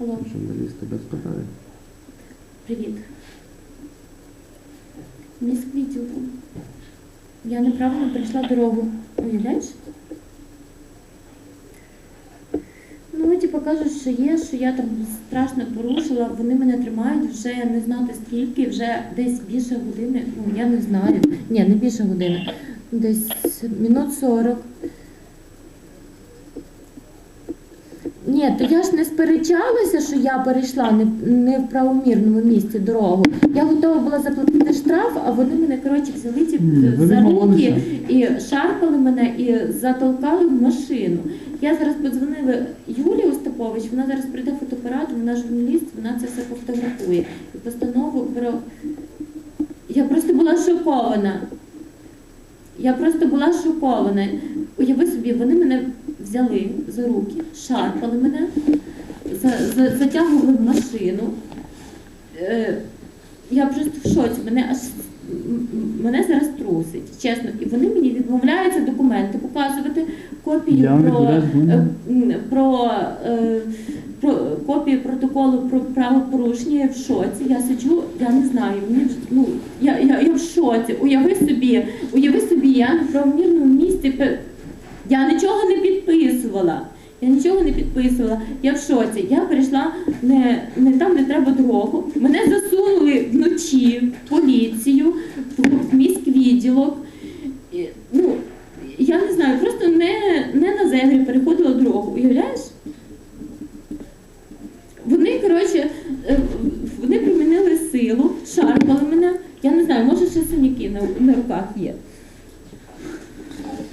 Алло, Журналіст тебе спитає. привіт. Міськвідділку. Я неправильно прийшла дорогу. Уявляєш? Ну, типу кажуть, що є, що я там страшно порушила, вони мене тримають вже не знати скільки, вже десь більше години, ну я не знаю. Ні, не більше години. Десь мінут 40. Ні, то я ж не сперечалася, що я перейшла не, не в правомірному місці дорогу. Я готова була заплатити штраф, а вони мене коротше взяли Ні, ви за відмовилися. руки і шарпали мене і затолкали в машину. Я зараз подзвонила Юлі Остапович, вона зараз прийде фотоапарат, вона журналіст, вона це все пофотографує. І постанову про. Я просто була шокована. Я просто була шокована. Уяви собі, вони мене взяли за руки, шарпали мене, за, за, затягували в машину. Е, я просто в шоці, мене аж мене зараз трусить, чесно. І вони мені відмовляються документи показувати, копію про, е, про, е, про копію протоколу про правопорушення. Я в шоці. Я сиджу, я не знаю. Мені ну я, я, я в шоці. Уяви собі, уяви собі, я на правомірному місці. Я нічого не підписувала. Я нічого не підписувала. Я в шоці. Я перейшла не, не там, де треба дорогу. Мене засунули вночі в поліцію, в міськвідділок. Ну, я не знаю, просто не, не на зебрі переходила дорогу. Уявляєш? Вони, коротше, е, вони примінили силу, шарпали мене. Я не знаю, може ще синяки на, на руках є.